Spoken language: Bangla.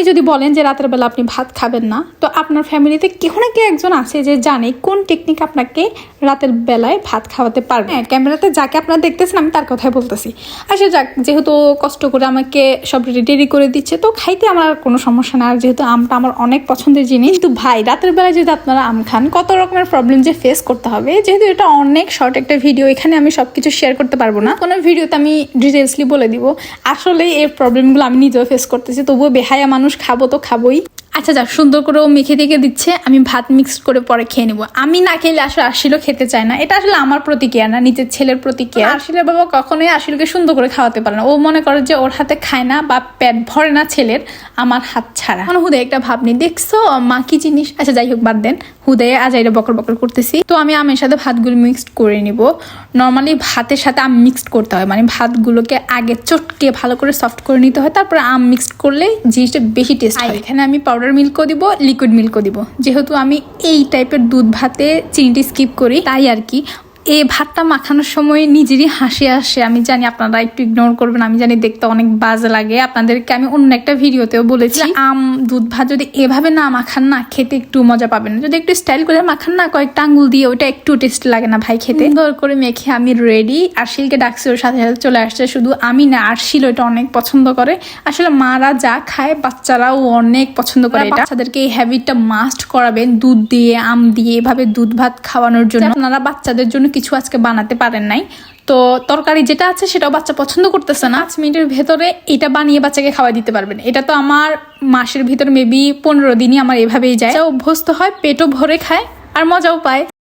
আপনি যদি বলেন যে রাতের বেলা আপনি ভাত খাবেন না, তো আপনার ফ্যামিলিতে কেউ না কেউ একজন আছে যে জানে কোন টেকনিক আপনাকে রাতের বেলায় ভাত খাওয়াতে পারবে। হ্যাঁ ক্যামেরাতে যাকে আপনারা দেখতেছেন, আমি তার কথাই বলতেছি। আচ্ছা যাক, যেহেতু কষ্ট করে আমাকে সব রেডি করে দিচ্ছে, তো খাইতে আমার কোনো সমস্যা না। আর যেহেতু আমটা আমার অনেক পছন্দের জিনিস, কিন্তু ভাই, রাতের বেলায় যদি আপনারা আম খান, কত রকমের প্রবলেম যে ফেস করতে হবে। যেহেতু এটা অনেক শর্ট একটা ভিডিও এখানে আমি সব কিছু শেয়ার করতে পারব না। কোনো ভিডিওতে আমি ডিটেলসলি বলে দিব। আসলে এই প্রবলেমগুলো আমি নিজেও ফেস করতেছি, তবুও বেহায়া মানুষ খাব তো খাবোই। আচ্ছা যাক সুন্দর করে ও মেখে দেখে দিচ্ছে আমি ভাত মিক্স করে পরে খেয়ে নেব। আমি না খেলে আসলে আশিলও খেতে চায় না। এটা আসলে আমার প্রতিক্রিয়া না নিজের ছেলের প্রতিক্রিয়া। আশিলের বাবা কখনোই আশিলকে সুন্দর করে খাওয়াতে পারে না। ও মনে করে যে ওর হাতে খায় না বা পেট ভরে না ছেলের আমার হাত ছাড়া। মানে হুদে একটা ভাবনি দেখছ মা কি জিনিস? আচ্ছা যাই হোক বাদ দেন। হুদে এটা বকর বকর করতেছি। তো আমি আমের সাথে ভাতগুলো মিক্সড করে নিব। নর্মালি ভাতের সাথে আম মিক্সড করতে হয়। মানে ভাতগুলোকে আগে চটকে ভালো করে সফট করে নিতে হয়। তারপরে আম মিক্সড করলে জিনিসটা বেশি টেস্ট হয়। এখানে আমি পাউডার মিল্কও দিব লিকুইড মিল্কও দিব। যেহেতু আমি এই টাইপের দুধ ভাতে চিনিটি স্কিপ করি, তাই আর কি। এই ভাতটা মাখানোর সময় নিজেরই হাসি আসে। আমি জানি আপনারা একটু ইগনোর করবেন আমি জানি দেখতে অনেক বাজে লাগে। আপনাদেরকে আমি অন্য একটা ভিডিওতেও বলেছি আম দুধ ভাত যদি এভাবে না মাখান না খেতে একটু মজা পাবেন। যদি একটু স্টাইল করে মাখান না কয়েকটা আঙ্গুল দিয়ে ওটা একটু টেস্ট লাগে না ভাই খেতে। সুন্দর করে মেখে আমি রেডি আরশিলকে ডাকছি ওর সাথে সাথে চলে আসছে শুধু আমি না আরশিল ওটা অনেক পছন্দ করে। আসলে মারা যা খায় বাচ্চারাও অনেক পছন্দ করে এটা। বাচ্চাদেরকে এই হ্যাবিটটা মাস্ট করাবেন দুধ দিয়ে আম দিয়ে এভাবে দুধ ভাত খাওয়ানোর জন্য। আপনারা বাচ্চাদের জন্য কিছু আজকে বানাতে পারেন নাই। তো তরকারি যেটা আছে সেটাও বাচ্চা পছন্দ করতেছে না। পাঁচ মিনিটের ভেতরে এটা বানিয়ে বাচ্চাকে খাওয়া দিতে পারবেন। এটা তো আমার মাসের ভিতর মেবি পনেরো দিনই আমার এভাবেই যায়। অভ্যস্ত হয়, পেটও ভরে খায় আর মজাও পায়।